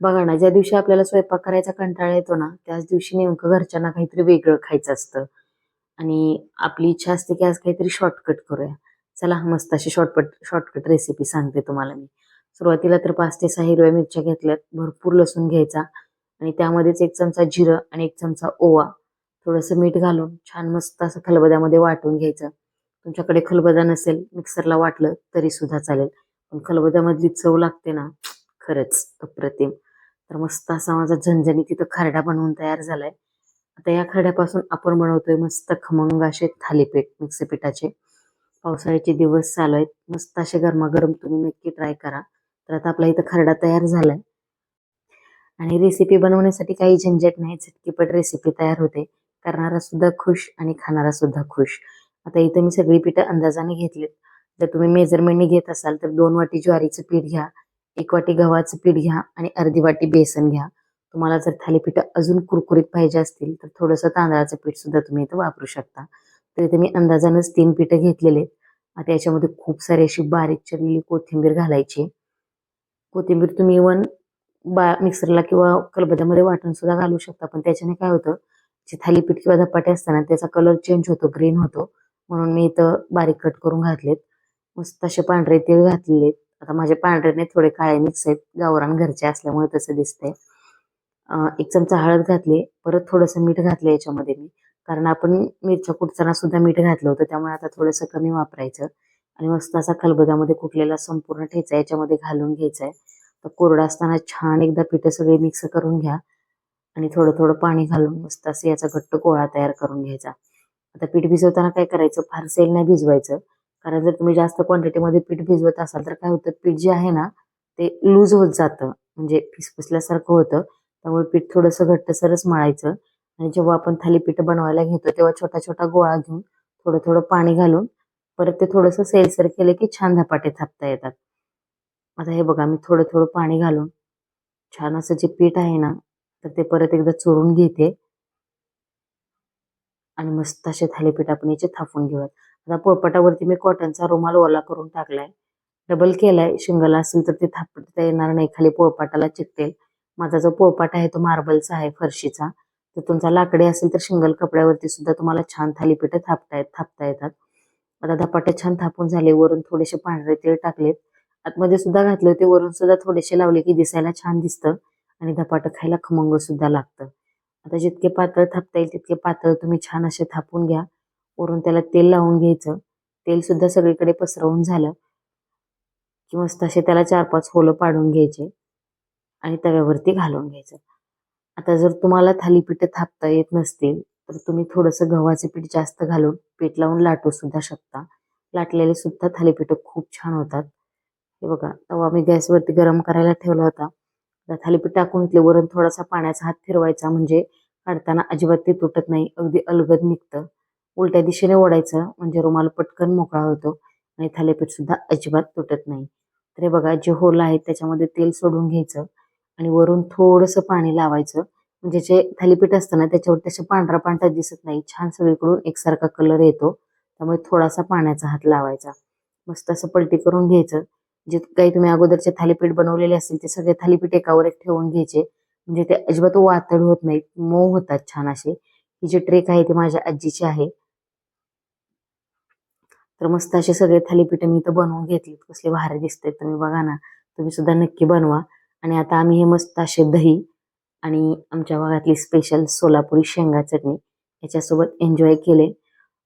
बघा ना ज्या दिवशी आपल्याला स्वयंपाक करायचा कंटाळा येतो ना त्याच दिवशी नेमकं घरच्यांना काहीतरी वेगळं खायचं असतं. आणि आपली इच्छा असते की आज काहीतरी शॉर्टकट करूया. चला मस्त अशी शॉर्टकट शॉर्टकट रेसिपी सांगते तुम्हाला मी. सुरुवातीला तर पाच ते सहा हिरव्या मिरच्या घेतल्यात. भरपूर लसूण घ्यायचा. आणि त्यामध्येच एक चमचा जिरं आणि एक चमचा ओवा. थोडंसं मीठ घालून छान मस्त असं खलबद्यामध्ये वाटून घ्यायचं. तुमच्याकडे खलबदा नसेल मिक्सरला वाटलं तरी सुद्धा चालेल. पण खलबद्यामधली चव लागते ना खरंच अप्रतिम. तर मस्त असा माझा झणझणी तिथं खरडा बनवून तयार झालाय. आता या खरड्यापासून आपण बनवतोय मस्त खमंग असे थालीपीठ मिक्स पिठाचे पावसाळ्याचे दिवस चालू आहेत. मस्त असे गरमागरम तुम्ही नक्की ट्राय करा. तर आता आपला इथं खरडा तयार झालाय. आणि रेसिपी बनवण्यासाठी काही झंझट नाही झटकीपट रेसिपी तयार होते. करणारा सुद्धा खुश आणि खाणारा सुद्धा खुश. आता इथं मी सगळी पिठं अंदाजाने घेतलीत. जर तुम्ही मेजरमेंटने घेत असाल तर दोन वाटी ज्वारीचं पीठ घ्या. एक वाटी गव्हाचं पीठ घ्या आणि अर्धी वाटी बेसन घ्या. तुम्हाला जर थालीपीठ अजून कुरकुरीत पाहिजे असतील तर थोडंसं तांदळाचं पीठ सुद्धा तुम्ही इथं वापरू शकता. तर इथे मी अंदाजानंच तीन पिठं घेतलेले आता याच्यामध्ये खूप सारी अशी बारीक चिरलेली कोथिंबीर घालायची. कोथिंबीर तुम्ही इवन बा मिक्सरला किंवा कलबद्यामध्ये वाटून सुद्धा घालू शकता पण त्याच्याने काय होतं जे थालीपीठ किंवा धपाटे असताना त्याचा कलर चेंज होतो ग्रीन होतो. म्हणून मी इथं बारीक कट करून घातलेत. मस्त असे पांढरे तीळ घातलेले आता माझे पांढरे थोडे काळे मिक्स आहेत. गावरान घरचे असल्यामुळे तसं दिसतंय. एक चमचा हळद घातली. परत थोडंसं मीठ घातलं याच्यामध्ये मी. कारण आपण मिरच्या कुटताना सुद्धा मीठ घातलं होतं. त्यामुळे आता थोडंसं कमी वापरायचं. आणि मस्त असा खलबदामध्ये कुटलेला संपूर्ण ठेचा याच्यामध्ये घालून घ्यायचा आहे तर कोरडा असताना छान एकदा पिठं सगळे मिक्स करून घ्या. आणि थोडं थोडं पाणी घालून मस्त असं याचा घट्ट गोळा तयार करून घ्यायचा. आता पीठ भिजवताना काय करायचं? फार सेल नाही भिजवायचं. कारण जर तुम्ही जास्त क्वांटिटीमध्ये पीठ भिजवत असाल तर काय होतं पीठ जे आहे ना ते लूज होत जातं. म्हणजे फिसफिसल्यासारखं होतं. त्यामुळे पीठ थोडंसं घट्टसरच मळायचं. आणि जेव्हा आपण थालीपीठ बनवायला घेतो तेव्हा छोटा छोटा गोळा घेऊन थोडं थोडं पाणी घालून परत ते थोडंसं सेलसर केलं की छान धपाटे थापता येतात. आता हे बघा मी थोडं थोडं पाणी घालून छान असं जे पीठ आहे ना तर ते परत एकदा चोरून घेते. आणि मस्त असे थालीपीठ आपण याचे थापून घेऊयात. आता पोळपाटावरती मी कॉटनचा रुमाल ओला करून टाकलाय. डबल केलाय. शिंगल असेल तर ते थापता येणार नाही. खाली पोळपाटाला चिकटेल. माझा जो पोळपाट आहे तो मार्बलचा आहे फरशीचा. तर तुमचा लाकडी असेल तर शिंगल कपड्यावरती सुद्धा तुम्हाला छान थालीपीठ थापता येत थापता येतात. आता धपाटे छान थापून झाले. वरून थोडेसे पांढरे तेल टाकलेत. आतमध्ये सुद्धा घातले होते. वरून सुद्धा थोडेसे लावले की दिसायला छान दिसतं आणि धपाटं खायला खमंग सुद्धा लागतं. आता जितके पातळ थापता येईल तितके पातळ तुम्ही छान असे थापून घ्या. वरून त्याला तेल लावून घ्यायचं. तेल सुद्धा सगळीकडे पसरवून झालं. की मस्त असे त्याला चार पाच होलं पाडून घ्यायचे आणि तव्यावरती घालून घ्यायचं. आता जर तुम्हाला थालीपीठ थापता येत नसतील तर तुम्ही थोडंसं गव्हाचे पीठ जास्त घालून पीठ लावून लाटू सुद्धा शकता. लाटलेले सुद्धा थालीपीठ खूप छान होतात. हे बघा तवा मी गॅसवरती गरम करायला ठेवला होता. थालीपीठ टाकून घेतले. वरून थोडासा पाण्याचा हात फिरवायचा म्हणजे काढताना अजिबात ते तुटत नाही. अगदी अलगद निघतं. उलट्या दिशेने ओढायचं. म्हणजे रुमाल पटकन मोकळा होतो आणि थालीपीठ सुद्धा अजिबात तुटत नाही. तर हे बघा जे होल आहे त्याच्यामध्ये तेल सोडून घ्यायचं आणि वरून थोडंसं पाणी लावायचं. म्हणजे जे थालीपीठ असतं ना त्याच्यावर त्याच्या पांढरा पांढरा दिसत नाही. छान सगळीकडून एकसारखा कलर येतो. त्यामुळे थोडासा पाण्याचा हात लावायचा. मस्त असं पलटी करून घ्यायचं. जे काही तुम्ही अगोदरचे थालीपीठ बनवलेले असतील ते सगळे थालीपीठ एकावर एक ठेवून घ्यायचे. म्हणजे ते अजिबात वातड होत नाहीत मऊ होतात छान असे. ही जी ट्रेक आहे ती माझ्या आजीची आहे. तर मस्त असे सगळे थालीपीठ मी इथं बनवून घेतली कसले भारी दिसते तुम्ही बघा ना. तुम्ही सुद्धा नक्की बनवा. आणि आता आम्ही हे मस्त असे दही आणि आमच्या भागातली स्पेशल सोलापुरी शेंगा चटणी याच्यासोबत एन्जॉय केले.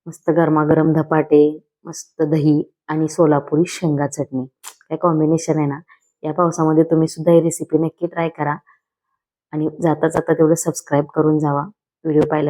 मस्त गरमागरम धपाटे मस्त दही आणि सोलापुरी शेंगा चटणी. काय कॉम्बिनेशन आहे ना? या पावसामध्ये तुम्ही सुद्धा ही रेसिपी नक्की ट्राय करा. आणि जाता जाता तेवढं सबस्क्राईब करून जावा. व्हिडिओ पाहिला